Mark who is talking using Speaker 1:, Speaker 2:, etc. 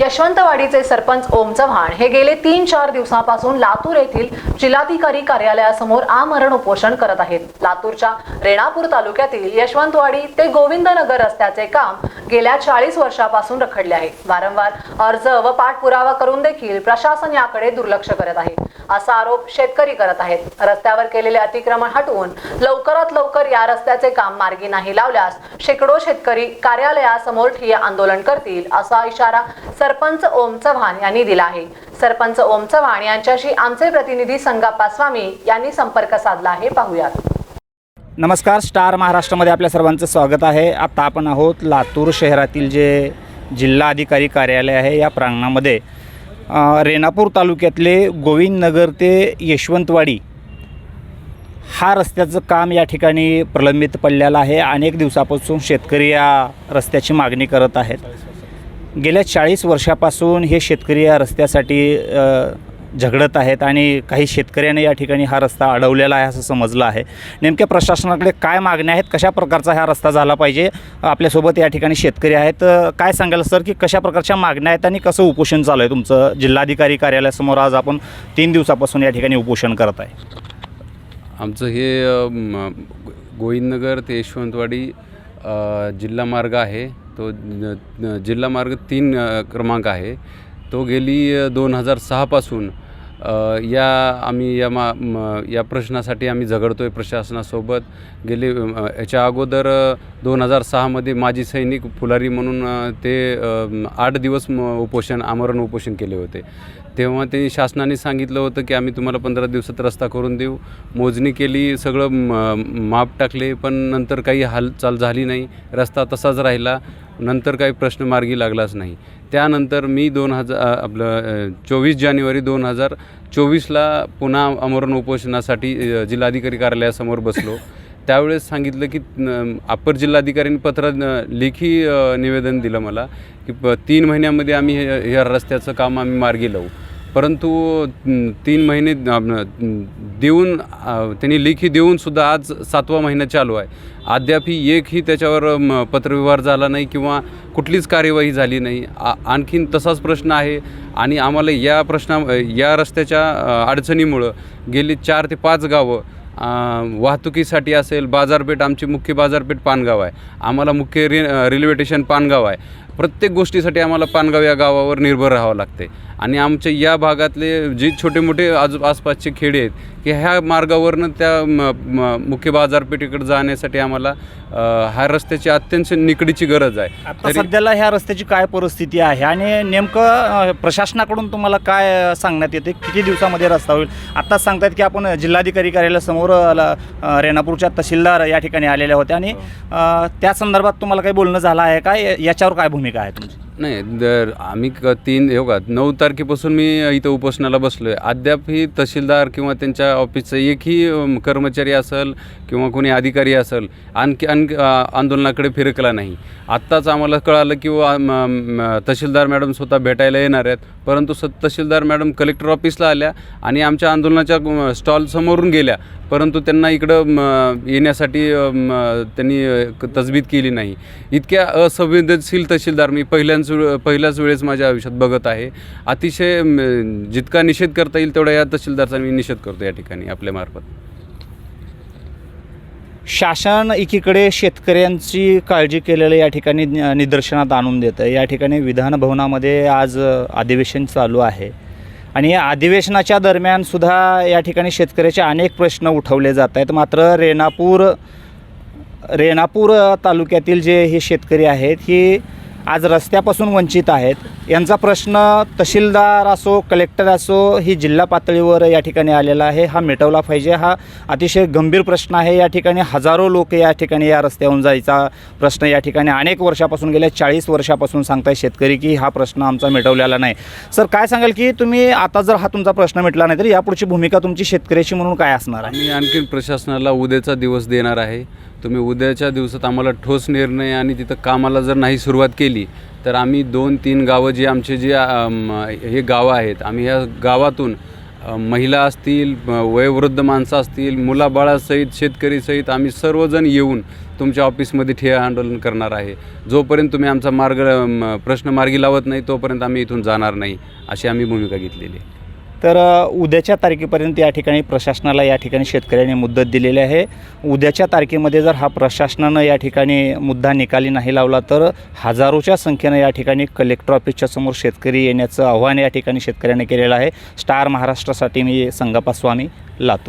Speaker 1: यशवंतवाडीचे सरपंच ओम चव्हाण हे गेले तीन चार दिवसांपासून लातूर येथील जिल्हाधिकारी कार्यालयासमोर आमरण उपोषण करत आहेत. लातूरच्या रेणापूर तालुक्यातील यशवंतवाडी ते गोविंदनगर रस्त्याचे काम गेल्या चाळीस वर्षापासून रखडले आहे. वारंवार अर्ज व पाठपुरावा करून देखील प्रशासन याकडे दुर्लक्ष करत आहे. असा आरोप शेतकरी करत आहेत. रस्त्यावर केलेले अतिक्रमण हटवून लवकरात लवकर या रस्त्याचे काम मार्गी नाही लावल्यास शेकडो शेतकरी कार्यालयासमोर ठिय्या आंदोलन करतील असा इशारा सरपंच ओम चव्हाण यांनी दिला आहे. सरपंच ओम चव्हाण यांच्याशी आमचे प्रतिनिधी संगाप्पा स्वामी यांनी संपर्क साधला आहे. पाहूयात.
Speaker 2: नमस्कार स्टार महाराष्ट्रामध्ये आपल्या सर्वांचं स्वागत आहे. आता आपण आहोत लातूर शहरातील जे जिल्हा अधिकारी कार्यालय आहे या प्रांगणामध्ये. रेणापूर तालुक्यातले गोविंदनगर ते यशवंतवाडी हा रस्त्याचं काम या ठिकाणी प्रलंबित पडलेलं आहे. अनेक दिवसापासून शेतकरी या रस्त्याची मागणी करत आहेत. गेल्या चाळीस वर्षापासून हे शेतकरी या रस्त्यासाठी झगडत आहेत आणि काही शेतकऱ्याने या ठिकाणी हा रस्ता अडवलेला आहे असं समजलं आहे. नेमक्या प्रशासनाकडे काय मागण्या आहेत? कशा प्रकारचा हा रस्ता झाला पाहिजे? आपल्यासोबत या ठिकाणी शेतकरी आहेत. काय सांगाल सर की कशा प्रकारच्या मागण्या आहेत आणि कसं उपोषण चालू आहे तुमचं? जिल्हाधिकारी कार्यालयासमोर आज आपण तीन दिवसापासून या ठिकाणी उपोषण करत आहे.
Speaker 3: आमचं हे गोविंदनगर ते यशवंतवाडी जिल्हा मार्ग आहे. तो जिल्हा मार्ग तीन क्रमांक आहे. तो गेली दोन हजार सहापासून या आम्ही या मा या प्रश्नासाठी आम्ही झगडतो आहे प्रशासनासोबत. गेले याच्या अगोदर दोन हजार सहामध्ये माजी सैनिक फुलारी म्हणून ते आठ दिवस म उपोषण आमरण उपोषण केले होते. तेव्हा त्यांनी शासनाने सांगितलं होतं की आम्ही तुम्हाला पंधरा दिवसात रस्ता करून देऊ. मोजणी केली सगळं म- माप टाकले पण नंतर काही हालचाल झाली नाही. रस्ता तसाच राहिला. नंतर काही प्रश्न मार्गी लागलाच नाही. त्यानंतर मी दोन हजार आपलं चोवीस जानेवारी दोन हजार चोवीसला पुन्हा आमरण उपोषणासाठी जिल्हाधिकारी कार्यालयासमोर बसलो. त्यावेळेस सांगितलं की अप्पर जिल्हाधिकाऱ्यांनी पत्र लेखी निवेदन दिलं मला की प तीन महिन्यामध्ये आम्ही हे- या रस्त्याचं काम आम्ही मार्गी लावू. परंतु तीन महिने देऊन त्यांनी लेखी देऊनसुद्धा आज सातवा महिना चालू आहे. अद्यापही एकही त्याच्यावर म, पत्रव्यवहार झाला नाही किंवा कुठलीच कार्यवाही झाली नाही. आ आणखीन तसाच प्रश्न आहे आणि आम्हाला या प्रश्ना या रस्त्याच्या अडचणीमुळं गेली चार ते पाच गावं वाहतुकीसाठी असेल बाजारपेठ आमची मुख्य बाजारपेठ पानगाव आहे. आम्हाला मुख्य रे रेल्वे स्टेशन पानगाव आहे. प्रत्येक गोष्टीसाठी आम्हाला पानगाव या गावावर निर्भर राहावं लागते. आणि आमच्या या भागातले जे छोटे मोठे आजू आसपासचे खेडे आहेत की ह्या मार्गावरनं त्या म- म- मुख्य बाजारपेठेकडे जाण्यासाठी आम्हाला ह्या रस्त्याची अत्यंत निकडीची गरज आहे.
Speaker 2: आता
Speaker 3: तरी-
Speaker 2: सध्याला ह्या रस्त्याची काय परिस्थिती आहे आणि नेमकं अ, प्रशासनाकडून तुम्हाला काय अ, सांगण्यात येते? किती दिवसामध्ये रस्ता होईल? आत्ताच सांगतायत की आपण जिल्हाधिकारी कार्यालयासमोर अ, ल- अ, रेणापूरच्या तहसीलदार या ठिकाणी आलेल्या होत्या आणि अ, त्या संदर्भात तुम्हाला काही बोलणं झालं आहे का? या- याच्यावर काय भूमिका आहे तुमची?
Speaker 3: नाही दर आम्ही क तीन हे का नऊ तारखेपासून मी इथं उपोषणाला बसलो आहे अद्यापही तहसीलदार किंवा त्यांच्या ऑफिसचं एकही कर्मचारी असेल किंवा कोणी अधिकारी असेल आणखी आणखी आंदोलनाकडे फिरकला नाही. आत्ताच आम्हाला कळालं की म, तहसीलदार मॅडम स्वतः भेटायला येणार आहेत. परंतु स तहसीलदार मॅडम कलेक्टर ऑफिसला आल्या आणि आमच्या आंदोलनाच्या स्टॉल समोरून गेल्या. परंतु त्यांना इकडं येण्यासाठी त्यांनी अ, केली नाही. इतक्या असंवेदनशील तहसीलदार मी पहिल्याच पहिल्याच वेळेस माझ्या आयुष्यात बघत आहे. अतिशय जितका निषेध करता येईल तेवढा या तहसीलदारचा मी निषेध करतो या ठिकाणी आपल्यामार्फत
Speaker 2: शासन एकीकडे शेतकऱ्यांची काळजी केलेलं या ठिकाणी निदर्शनात आणून देतं या ठिकाणी विधानभवनामध्ये आज अधिवेशन चालू आहे. आणि या अधिवेशनाच्या दरम्यानसुद्धा या ठिकाणी शेतकऱ्याचे अनेक प्रश्न उठवले जात आहेत. मात्र रेणापूर रेणापूर तालुक्यातील जे हे शेतकरी आहेत ही आज रस्त्यापासून वंचित आहेत. यांचा प्रश्न तहसीलदार असो कलेक्टर असो ही जिल्हा पातळीवर या ठिकाणी आलेला आहे. हा मिटवला पाहिजे. हा अतिशय गंभीर प्रश्न आहे. या ठिकाणी हजारो लोक या ठिकाणी या रस्त्यावरून जायचा प्रश्न या ठिकाणी अनेक वर्षापासून गेल्या चाळीस वर्षापासून सांगताय शेतकरी की हा प्रश्न आमचा मिटवलेला नाही. सर काय सांगाल की तुम्ही आता जर हा तुमचा प्रश्न मिटला नाही तर यापुढची भूमिका तुमची शेतकऱ्याची म्हणून काय असणार आहे?
Speaker 3: मी आणखीन प्रशासनाला उद्याचा दिवस देणार आहे. तुम्ही उद्याच्या दिवसात आम्हाला ठोस निर्णय आणि तिथं कामाला जर नाही सुरुवात केली तर आम्ही दोन तीन गावं जे आमचे जे हे गावं आहेत आम्ही ह्या गावातून महिला असतील वयोवृद्ध माणसं असतील मुलाबाळासहित शेतकरीसहित आम्ही सर्वजण येऊन तुमच्या ऑफिसमध्ये ठिय्या आंदोलन करणार आहे. जोपर्यंत तुम्ही आमचा मार्ग प्रश्न मार्गी लावत नाही तोपर्यंत आम्ही इथून जाणार नाही अशी आम्ही भूमिका घेतलेली आहे.
Speaker 2: तर उद्याच्या तारखेपर्यंत या ठिकाणी प्रशासनाला या ठिकाणी शेतकऱ्यांनी मुदत दिलेली आहे. उद्याच्या तारखेमध्ये जर हा प्रशासनानं या ठिकाणी मुद्दा निकाली नाही लावला तर हजारोच्या संख्येनं या ठिकाणी कलेक्टर ऑफिसच्या समोर शेतकरी येण्याचं आव्हान या ठिकाणी शेतकऱ्यांनी केलेलं आहे. स्टार महाराष्ट्रासाठी मी संगप्पा स्वामी लातूर.